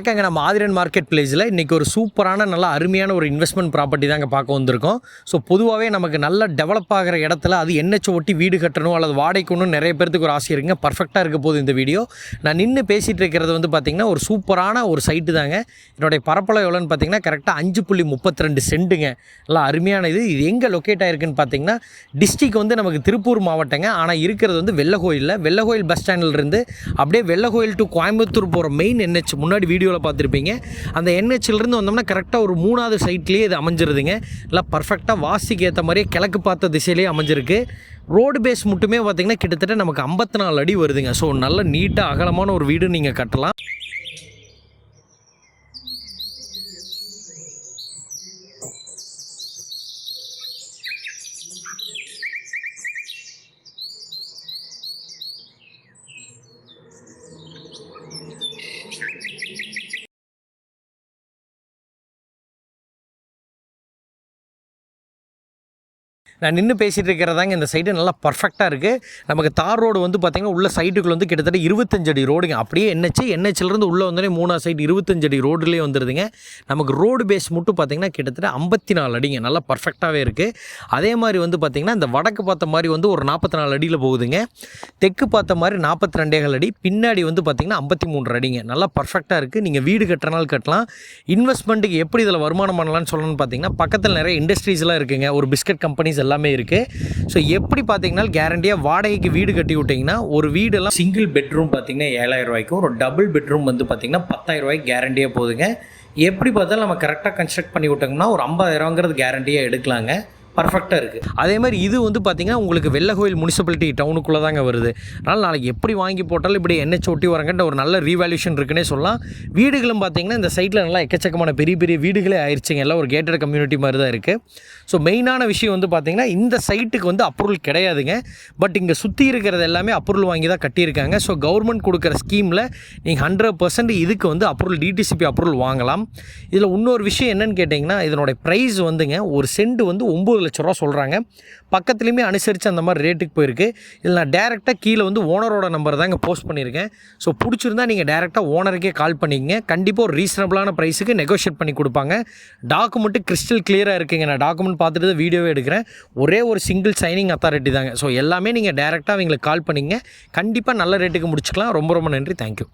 வணக்கங்க. நம்ம ஆதிரன் மார்க்கெட் பிளேஸில் இன்றைக்கி ஒரு சூப்பரான நல்ல அருமையான ஒரு இன்வெஸ்ட்மெண்ட் ப்ராப்பர்ட்டி தாங்க பார்க்க வந்திருக்கோம். ஸோ பொதுவாகவே நமக்கு நல்ல டெவலப் ஆகிற இடத்துல அது என்னச்சு ஒட்டி வீடு கட்டணும் அல்லது வாடகைக்கணும் நிறைய பேர்த்துக்கு ஒரு ஆசை இருக்குங்க. பர்ஃபெக்டாக இருக்க போது இந்த வீடியோ நான் நின்று பேசிகிட்டு இருக்கிறது வந்து பார்த்திங்கன்னா ஒரு சூப்பரான ஒரு சைட்டு தாங்க. என்னுடைய பரப்பளவு எவ்வளோன்னு பார்த்தீங்கன்னா கரெக்டாக அஞ்சு புள்ளி முப்பத்தி ரெண்டு சென்ட்டுங்க நல்லா அருமையான இது. இது எங்கே லொக்கேட் ஆகிருக்குன்னு பார்த்தீங்கன்னா டிஸ்ட்ரிக் வந்து நமக்கு திருப்பூர் மாவட்டங்க. ஆனால் இருக்கிறது வந்து வெள்ளகோயிலில். வெள்ளகோயில் பஸ் ஸ்டாண்ட்லேருந்து அப்படியே வெள்ளகோயில் டு கோயம்புத்தூர் போகிற மெயின் என்னச்சு முன்னாடி வீடியோ வீடியோவில் பார்த்துருப்பீங்க. அந்த என்ஹெச்லேருந்து வந்தோம்னா கரெக்டாக ஒரு மூணாவது சைட்லேயே இது அமைஞ்சிருதுங்க. நல்லா பர்ஃபெக்டாக வாசிக்கு ஏற்ற மாதிரியே கிழக்கு பார்த்த திசையிலேயே அமைஞ்சிருக்கு. ரோடு பேஸ் மட்டுமே பார்த்திங்கன்னா கிட்டத்தட்ட நமக்கு ஐம்பத்தி நாலு அடி வருதுங்க. ஸோ நல்ல நீட்டாக அகலமான ஒரு வீடு நீங்கள் கட்டலாம். நான் நின்று பேசிகிட்டு இருக்கிறதாங்க இந்த சைடு நல்லா பர்ஃபெக்டாக இருக்குது நமக்கு தார் ரோடு வந்து பார்த்திங்கன்னா உள்ள சைட்டுக்குள்ள வந்து கிட்டத்தட்ட இருபத்தஞ்சடி அடி ரோடுங்க அப்படியே என்ஹெச் என்ஹெச்லேருந்து உள்ளே வந்தோடனே மூணாவது சைடு இருபத்தஞ்சடி அடி ரோடுலேயே வந்துடுதுங்க நமக்கு ரோடு பேஸ் மட்டும் பார்த்திங்கன்னா கிட்டத்தட்ட ஐம்பத்தி நாலு அடிங்க. நல்லா பர்ஃபெக்டாகவே இருக்குது அதே மாதிரி வந்து பார்த்திங்கன்னா இந்த வடக்கு பார்த்த மாதிரி வந்து ஒரு நாற்பத்தி நாலு அடியில் போகுதுங்க. தெற்கு பார்த்த மாதிரி நாற்பத்தி ரெண்டேகால் அடி. பின்னாடி வந்து பார்த்திங்கன்னா ஐம்பத்தி மூன்று அடிங்க. நல்லா பர்ஃபெக்டாக இருக்குது நீங்கள் வீடு கட்டுறனாலும் கட்டலாம். இன்வெஸ்ட்மெண்ட்டுக்கு எப்படி இதில் வருமானம் பண்ணலாம்னு சொல்லணும்னு பார்த்தீங்கன்னா பக்கத்தில் நிறைய இண்டஸ்ட்ரீஸ்லாம் இருக்குங்க. ஒரு பிஸ்கட் கம்பெனிஸ் எல்லாம் எல்லாமே இருக்குது ஸோ எப்படி பார்த்தீங்கன்னா கேரண்டியாக வாடகைக்கு வீடு கட்டி விட்டிங்கன்னா ஒரு வீடெல்லாம் சிங்கிள் பெட்ரூம் பார்த்தீங்கன்னா ஏழாயிரம் ரூபாய்க்கும். ஒரு டபுள் பெட்ரூம் வந்து பார்த்தீங்கன்னா பத்தாயிரம் ரூபாய்க்கு கேரண்டியாக போகுதுங்க எப்படி பார்த்தாலும் நம்ம கரெக்டாக கன்ஸ்ட்ரக்ட் பண்ணி விட்டோம்னா ஒரு ஐம்பதாயிரங்கிறது கேரண்டியாக எடுக்கலாங்க. பர்ஃபெக்டாக இருக்குது அதே மாதிரி இது வந்து பார்த்திங்கன்னா உங்களுக்கு வெள்ளகோயில் முனிசிபாலிட்டி டவுனுக்குள்ளே தாங்க வருது. அதனால் நாளைக்கு எப்படி வாங்கி போட்டாலும் இப்படி என்ஹெச் ஒட்டி வரங்கிட்ட ஒரு நல்ல ரீவேல்யூஷன் இருக்குன்னே சொல்லலாம். வீடுகளும் பார்த்திங்கன்னா இந்த சைட்டில் நல்லா எக்கச்சக்கமான பெரிய பெரிய வீடுகளே ஆயிடுச்சுங்க எல்லாம் ஒரு கேட்டட் கம்யூனிட்டி மாதிரி தான் இருக்குது ஸோ மெயினான விஷயம் வந்து பார்த்திங்கன்னா இந்த சைட்டுக்கு வந்து அப்ரூவல் கிடையாதுங்க. பட் இங்கே சுற்றி இருக்கிறது எல்லாமே அப்ரூவல் வாங்கி தான் கட்டியிருக்காங்க. ஸோ கவர்மெண்ட் கொடுக்குற ஸ்கீமில் நீங்கள் ஹண்ட்ரட் பர்சன்ட் இதுக்கு வந்து அப்ரூவல் டிடிசிபி அப்ரூவல் வாங்கலாம். இதில் இன்னொரு விஷயம் என்னென்னு கேட்டிங்கன்னா இதனுடைய ப்ரைஸ் வந்துங்க ஒரு சென்ட் வந்து ஒம்பது லட்ச ரூபா சொல்கிறாங்க பக்கத்துலேயுமே அனுசரித்து அந்த மாதிரி ரேட்டுக்கு போயிருக்கு. இதில் நான் டேரெக்டாக கீழே வந்து ஓனரோட நம்பர் தாங்க போஸ்ட் பண்ணியிருக்கேன். ஸோ பிடிச்சிருந்தா நீங்கள் டேரெக்டாக ஓனருக்கே கால் பண்ணிக்கங்க. கண்டிப்பாக ஒரு ரீசனபிளான ப்ரைஸுக்கு நெகோஷியேட் பண்ணி கொடுப்பாங்க. டாக்குமெண்ட்டு கிறிஸ்டல் கிளியராக இருக்குங்க. நான் டாக்குமெண்ட் பார்த்துட்டு தான் வீடியோவே எடுக்கிறேன். ஒரே ஒரு சிங்கிள் சைனிங் அத்தாரிட்டி தாங்க. ஸோ எல்லாமே நீங்கள் டேரெக்டாக அவங்களுக்கு கால் பண்ணிங்க கண்டிப்பாக நல்ல ரேட்டுக்கு முடிச்சுக்கலாம். ரொம்ப ரொம்ப நன்றி. தேங்க்யூ